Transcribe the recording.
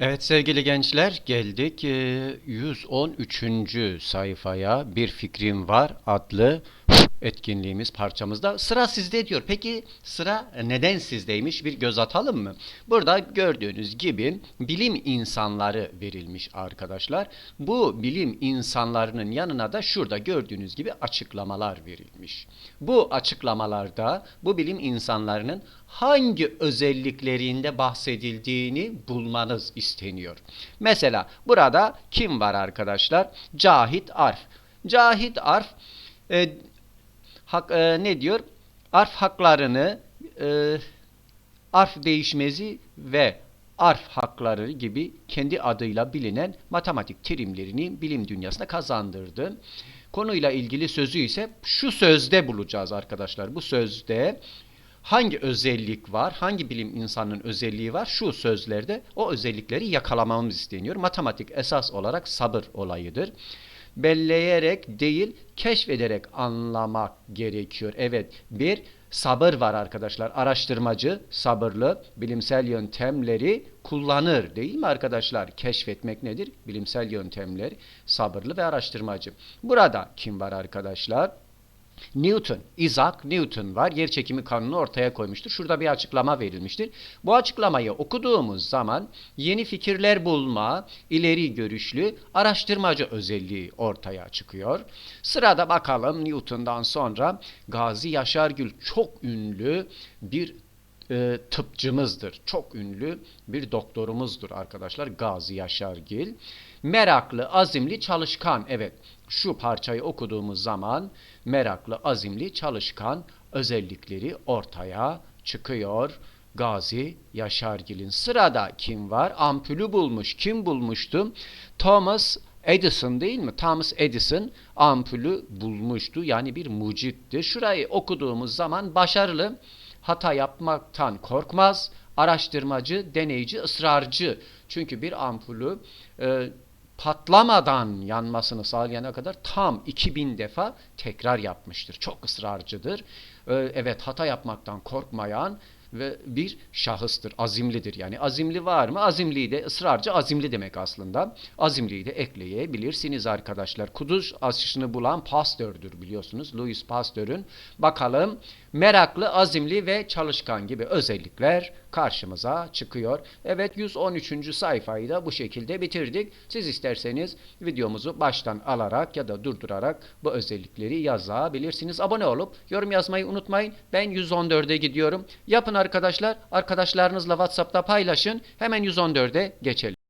Evet sevgili gençler geldik e, 113. sayfaya bir fikrim var adlı etkinliğimiz parçamızda. Sıra sizde diyor. Peki sıra neden sizdeymiş bir göz atalım mı? Burada gördüğünüz gibi bilim insanları verilmiş arkadaşlar. Bu bilim insanlarının yanına da şurada gördüğünüz gibi açıklamalar verilmiş. Bu açıklamalarda bu bilim insanlarının hangi özelliklerinde bahsedildiğini bulmanız isteniyor. Mesela burada kim var arkadaşlar? Cahit Arf. Cahit Arf e, hak, e, ne diyor? Arf haklarını e, arf değişmezi ve arf hakları gibi kendi adıyla bilinen matematik terimlerini bilim dünyasına kazandırdı. Konuyla ilgili sözü ise şu sözde bulacağız arkadaşlar. Bu sözde hangi özellik var, hangi bilim insanının özelliği var şu sözlerde o özellikleri yakalamamız isteniyor. Matematik esas olarak sabır olayıdır. Belleyerek değil, keşfederek anlamak gerekiyor. Evet, bir sabır var arkadaşlar. Araştırmacı sabırlı bilimsel yöntemleri kullanır değil mi arkadaşlar? Keşfetmek nedir? Bilimsel yöntemler sabırlı ve araştırmacı. Burada kim var arkadaşlar? Newton, Isaac Newton var. Yer çekimi kanunu ortaya koymuştur. Şurada bir açıklama verilmiştir. Bu açıklamayı okuduğumuz zaman yeni fikirler bulma, ileri görüşlü, araştırmacı özelliği ortaya çıkıyor. Sırada bakalım Newton'dan sonra Gazi Yaşargül çok ünlü bir e, tıpçımızdır. Çok ünlü bir doktorumuzdur arkadaşlar Gazi Yaşargil. Meraklı, azimli, çalışkan. Evet şu parçayı okuduğumuz zaman meraklı, azimli, çalışkan özellikleri ortaya çıkıyor. Gazi Yaşargil'in. Sırada kim var? Ampulü bulmuş. Kim bulmuştu? Thomas Edison değil mi? Thomas Edison ampulü bulmuştu. Yani bir mucitti. Şurayı okuduğumuz zaman başarılı, hata yapmaktan korkmaz, araştırmacı, deneyci, ısrarcı. Çünkü bir ampulü e, patlamadan yanmasını sağlayana kadar tam 2000 defa tekrar yapmıştır. Çok ısrarcıdır. E, evet hata yapmaktan korkmayan ve bir şahıstır. Azimlidir. Yani azimli var mı? Azimliyi de ısrarcı azimli demek aslında. Azimliyi de ekleyebilirsiniz arkadaşlar. Kuduz aşısını bulan Pasteur'dür biliyorsunuz. Louis Pasteur'ün. Bakalım meraklı, azimli ve çalışkan gibi özellikler karşımıza çıkıyor. Evet 113. sayfayı da bu şekilde bitirdik. Siz isterseniz videomuzu baştan alarak ya da durdurarak bu özellikleri yazabilirsiniz. Abone olup yorum yazmayı unutmayın. Ben 114'e gidiyorum. Yapın arkadaşlar. Arkadaşlarınızla WhatsApp'ta paylaşın. Hemen 114'e geçelim.